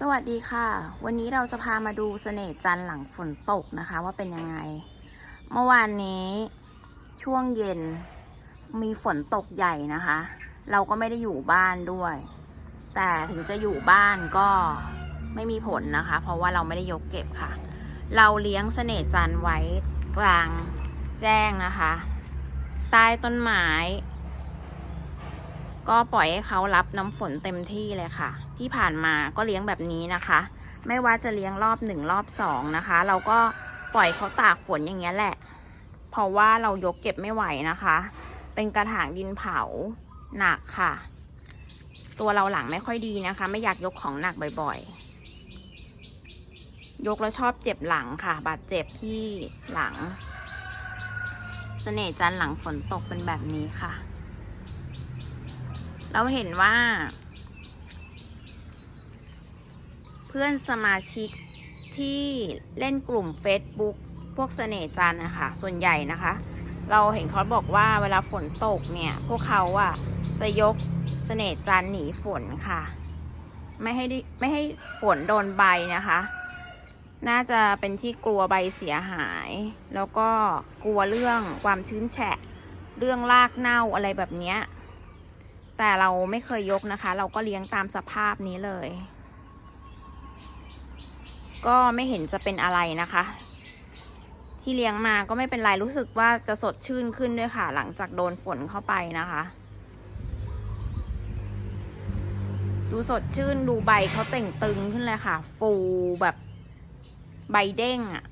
สวัสดีค่ะ วันนี้เราจะพามาดูเสน่ห์จันทร์หลังฝนตกนะคะ ว่าเป็นยังไง เมื่อวานนี้ช่วงเย็นมีฝนตกใหญ่นะคะ เราก็ไม่ได้อยู่บ้านด้วย แต่ถึงจะอยู่บ้านก็ไม่มีผลนะคะ เพราะว่าเราไม่ได้ยกเก็บค่ะ เราเลี้ยงเสน่ห์จันทร์ไว้กลางแจ้งนะคะ ใต้ต้นไม้ ก็ปล่อยให้เขารับน้ำฝนเต็มที่เลยค่ะ ที่ผ่านมาก็เลี้ยงแบบนี้นะคะ ไม่ว่าจะเลี้ยงรอบหนึ่งรอบสองนะคะ เราก็ปล่อยเขาตากฝนอย่างเงี้ยแหละ เพราะว่าเรายกเก็บไม่ไหวนะคะ เป็นกระถางดินเผาหนักค่ะ ตัวเราหลังไม่ค่อยดีนะคะ ไม่อยากยกของหนักบ่อยๆ ยกแล้วชอบเจ็บหลังค่ะ บาดเจ็บที่หลังเสน่ห์จันหลังฝนตกเป็นแบบนี้ค่ะ เราเห็นว่า เพื่อนสมาชิกที่เล่นกลุ่ม Facebook พวกเสน่จันนะคะส่วนใหญ่นะคะ เราเห็นเขาบอกว่าเวลาฝนตกเนี่ย พวกเขาอะจะยกเสน่จันหนีฝนค่ะ ไม่ให้ไม่ให้ฝนโดนใบนะคะ น่าจะเป็นที่กลัวใบเสียหาย แล้วก็กลัวเรื่องความชื้นแฉะ เรื่องรากเน่าอะไรแบบนี้แต่เราไม่เคยยกนะคะ เราก็เลี้ยงตามสภาพนี้เลย ก็ไม่เห็นจะเป็นอะไรนะคะ ที่เลี้ยงมาก็ไม่เป็นไรรู้สึกว่าจะสดชื่นขึ้นด้วยค่ะ หลังจากโดนฝนเข้าไปนะคะ ดูสดชื่นดูใบเขาเต่งตึงขึ้นเลยค่ะ ฟูแบบใบเด้งอะ่ะ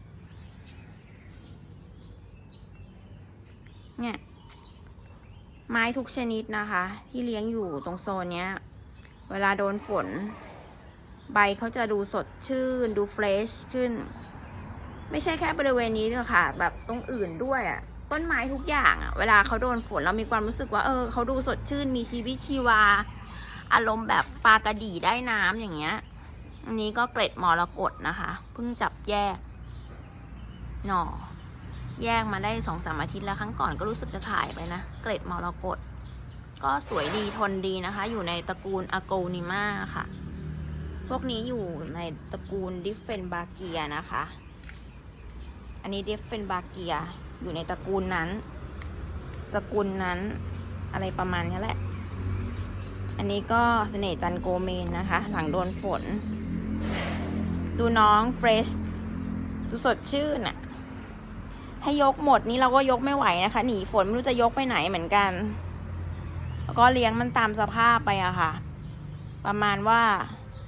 เนี่ย ไม้ทุกชนิดนะคะ ที่เลี้ยงอยู่ตรงโซนเนี้ย เวลาโดนฝน ใบเขาจะดูสดชื่น ดูเฟรชขึ้น ไม่ใช่แค่บริเวณนี้เลยค่ะ แบบตรงอื่นด้วยอะ่ะ ต้นไม้ทุกอย่างอะ่ะ เวลาเขาโดนฝนเรามีความรู้สึกว่า เออเขาดูสดชื่น มีชีวิตชีวา อารมณ์แบบปลากระดี่ได้น้ำอย่างเงี้ย อันนี้ก็เกร็ดมรกตนะคะ เพิ่งจับแยกหน่อแยกมาได้สองสามอาทิตย์แล้วครั้งก่อนก็รู้สึกจะถ่ายไปนะ เกร็ดมรกตก็สวยดีทนดีนะคะ อยู่ในตระกูลอโกนิมาค่ะ พวกนี้อยู่ในตระกูลดิฟเฟนบาเกียนะคะ อันนี้ดิฟเฟนบาเกียอยู่ในตระกูลนั้น สกุลนั้นอะไรประมาณนี้แหละ อันนี้ก็เสน่ห์จันโกเมนนะคะ หลังโดนฝน ดูน้องเฟรช ดูสดชื่นอะให้ยกหมดนี้เราก็ยกไม่ไหวนะคะ หนีฝนไม่รู้จะยกไปไหนเหมือนกัน แล้วก็เลี้ยงมันตามสภาพไปอะค่ะ ประมาณว่า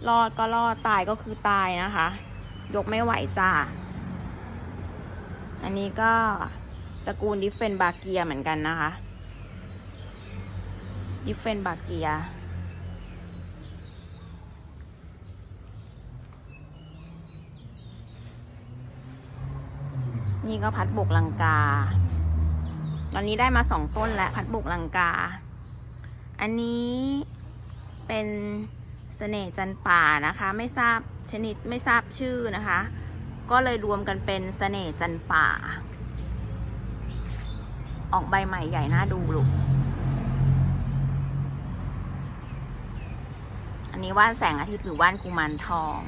รอดก็รอดตายก็คือตายนะคะ ยกไม่ไหวจ้า อันนี้ก็ตระกูลดิฟเฟนบาเกียเหมือนกันนะคะ ดิฟเฟนบาเกียนี่ก็พัดบกลังกา ตอนนี้ได้มาสองต้นแล้วพัดบกลังกา อันนี้เป็น เสน่จันป่านะคะ ไม่ทราบชนิดไม่ทราบชื่อนะคะ ก็เลยรวมกันเป็นเสน่จันป่า ออกใบใหม่ใหญ่น่าดูลูก อันนี้ว่านแสงอาทิตย์หรือว่านกุมารทอง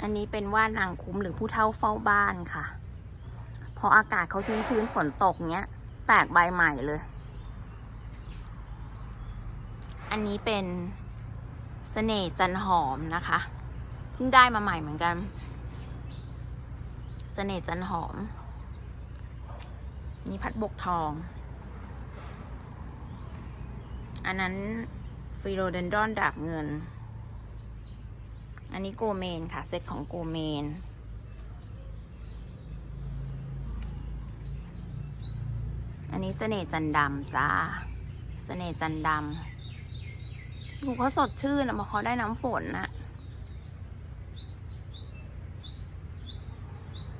อันนี้เป็นว่านนางคุ้มหรือผู้เท่าเฝ้าบ้านค่ะ พออากาศเขาชื้นๆฝนตกเนี้ย แตกใบใหม่เลย อันนี้เป็นเสน่ห์จันหอมนะคะเพิ่งได้มาใหม่เหมือนกันเสน่ห์จันหอม นี่พัดบกทอง อันนั้นฟิโรเดนดอนดาบเงิน อันนี้โกเมนค่ะ เซตของโกเมน อันนี้เสน่ห์จันดำจ้าเสน่ห์จันดำ ดูเขาสดชื่นอะมาเขาได้น้ำฝนนะ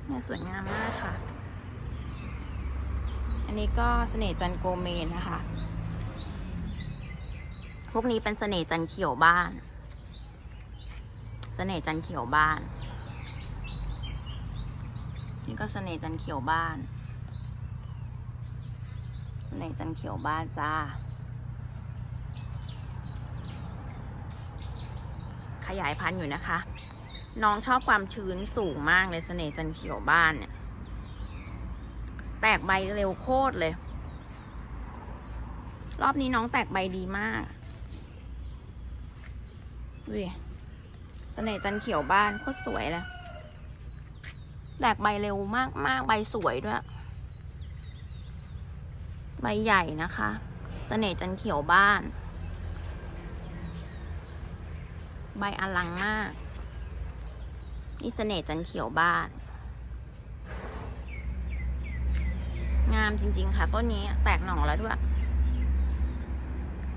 เนี่ยสวยงามมากค่ะ อันนี้ก็เสน่ห์จันโกเมนนะคะ พวกนี้เป็นเสน่ห์จันเขียวบ้าน เสน่ห์จันเขียวบ้าน นี่ก็เสน่ห์จันเขียวบ้าน เสน่ห์จันเขียวบ้านจ้า ยายพันธุ์อยู่นะคะ น้องชอบความชื้นสูงมากเลยเสน่ห์จันเขียวบ้านเนี่ย แตกใบเร็วโคตรเลย รอบนี้น้องแตกใบดีมากดูดิเสน่ห์จันเขียวบ้านโคตรสวยเลยแตกใบเร็วมากมากๆใบสวยด้วย ใบใหญ่นะคะเสน่ห์จันเขียวบ้าน ใบอลังมาก นี่เสน่ห์จันเขียวบ้าน งามจริง ๆ ค่ะต้นนี้แตกหน่อแล้วด้วย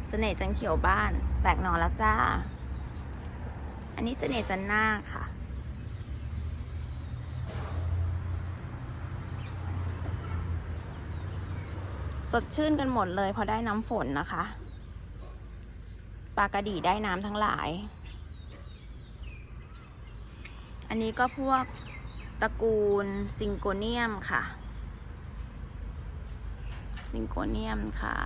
เสน่ห์จันเขียวบ้าน แตกหน่อแล้วจ้า อันนี้เสน่ห์จันหน้าค่ะสดชื่นกันหมดเลยพอได้น้ำฝนนะคะ ปลากระดีได้น้ำทั้งหลาย อันนี้ก็พวกตระกูลซิงโกเนียมค่ะ ซิงโกเนียมค่ะ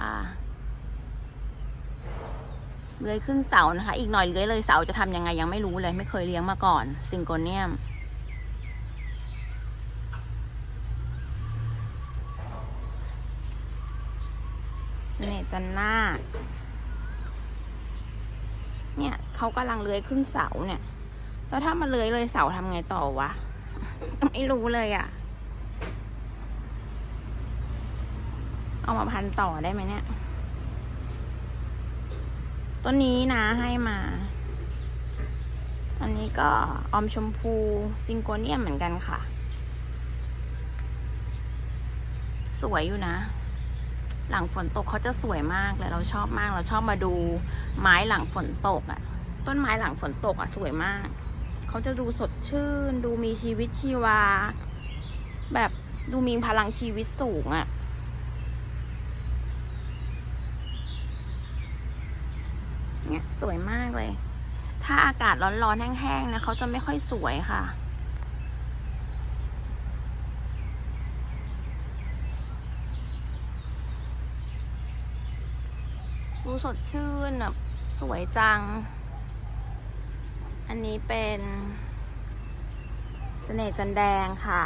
เลื้อยขึ้นเสานะคะ อีกหน่อยเลื้อยเลยเสาจะทำยังไงยังไม่รู้เลยไม่เคยเลี้ยงมาก่อน ซิงโกเนียมเสนจันนาเนี่ยเขากำลังเลื้อยขึ้นเสาเนี่ย แล้วถ้ามันเลยเลยเสาทำไงต่อวะ ไม่รู้เลยอะ่ะ เอามาพันต่อได้ไหมเนี่ย ต้นนี้นะให้มา อันนี้ก็ออมชมพูซิงโกเนียมเหมือนกันค่ะ สวยอยู่นะหลังฝนตกเขาจะสวยมากเลยเราชอบมาก เราชอบมาดูไม้หลังฝนตกอะ่ะ ต้นไม้หลังฝนตกอะ่ะ สวยมาก เขาจะดูสดชื่น ดูมีชีวิตชีวา แบบดูมีพลังชีวิตสูงอะ่ะเนี่ยสวยมากเลย ถ้าอากาศร้อนๆ แห้งๆ นะเขาจะไม่ค่อยสวยค่ะ ดูสดชื่นแบบสวยจัง อันนี้เป็นเสน่ห์จันแดงค่ะ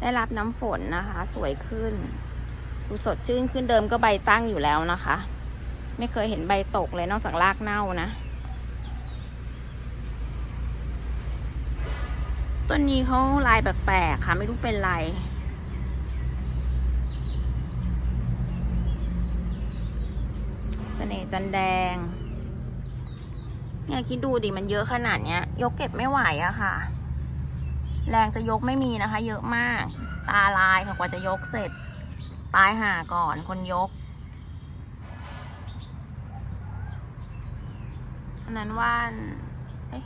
ได้รับน้ำฝนนะคะ สวยขึ้น ดูสดชื่นขึ้นเดิมก็ใบตั้งอยู่แล้วนะคะ ไม่เคยเห็นใบตกเลยนอกจากรากเน่านะต้นนี้เขาลายแปลกๆค่ะ ไม่รู้เป็นไรเสน่ห์จันแดง เนี่ยคิดดูดิมันเยอะขนาดเนี้ย ยกเก็บไม่ไหวอะค่ะ แรงจะยกไม่มีนะคะ เยอะมาก ตาลายค่ะกว่าจะยกเสร็จ ตายห่าก่อนคนยกอันนั้นว่านเอ้ย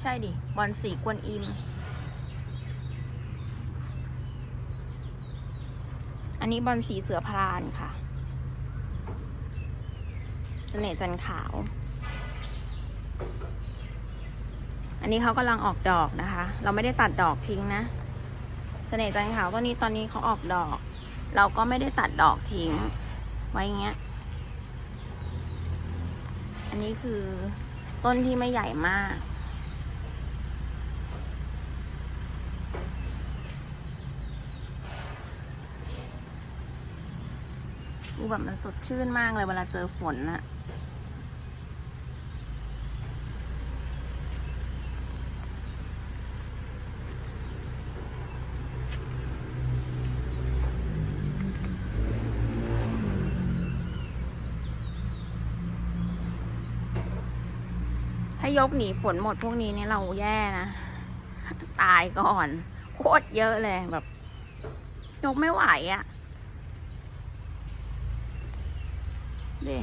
ใช่ดิบอลสีกวนอิม อันนี้บอลสีเสือพรานค่ะเสน่ห์จันขาว อันนี้เขากำลังออกดอกนะคะ เราไม่ได้ตัดดอกทิ้งนะเสน่ห์จันทร์ขาวต้นนี้ตอนนี้เขาออกดอก เราก็ไม่ได้ตัดดอกทิ้ง ไว้อย่างเงี้ย อันนี้คือต้นที่ไม่ใหญ่มาก ดูแบบมันสดชื่นมากเลยเวลาเจอฝนอะายกหนีฝนหมดพวกนี้เนี่ยเราแย่นะ ตายก่อน โคตรเยอะเลยแบบ ยกไม่ไหวอะดิ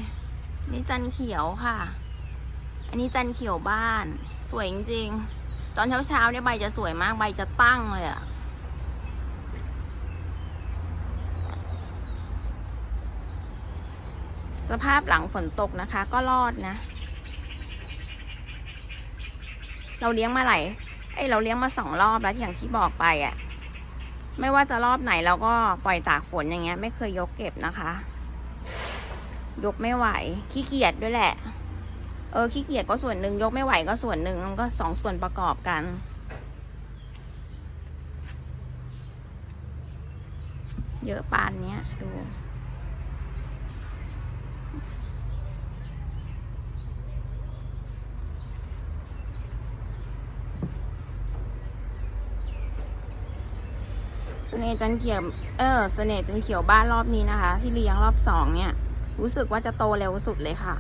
นี่จันเขียวค่ะ อันนี้จันเขียวบ้าน สวยจริงๆ ตอนเช้าๆเนี่ยใบจะสวยมากใบจะตั้งเลยอะสภาพหลังฝนตกนะคะ ก็รอดนะ เราเลี้ยงมาหลายเอ้ยเราเลี้ยงมาสองรอบแล้วอย่างที่บอกไปอะไม่ว่าจะรอบไหนเราก็ปล่อยตากฝนอย่างเงี้ย ไม่เคยยกเก็บนะคะ ยกไม่ไหว ขี้เกียจด้วยแหละ เออขี้เกียจก็ส่วนหนึ่งยกไม่ไหวก็ส่วนหนึ่งมันก็สองส่วนประกอบกันเยอะปานเนี้ยดู น่ห์จันเขียวเออเสน่ห์จันเขียวบ้านรอบนี้นะคะ ที่เลี้ยงรอบสองเนี่ย รู้สึกว่าจะโตเร็วสุดเลยค่ะ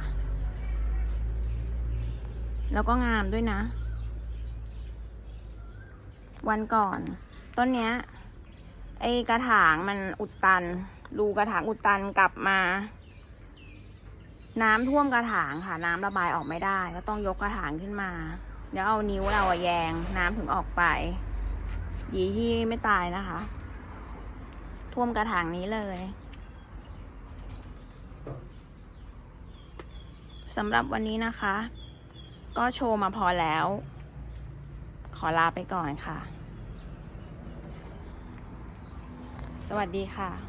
แล้วก็งามด้วยนะ วันก่อน ต้นเนี้ย ไอกระถางมันอุดตัน รูกระถางอุดตันกลับมา น้ำท่วมกระถางค่ะ น้ำระบายออกไม่ได้ ก็ต้องยกกระถางขึ้นมา เดี๋ยวเอานิ้วเราแยง น้ำถึงออกไปดีที่ไม่ตายนะคะ ท่วมกระถางนี้เลยสำหรับวันนี้นะคะ ก็โชว์มาพอแล้ว ขอลาไปก่อนค่ะ สวัสดีค่ะ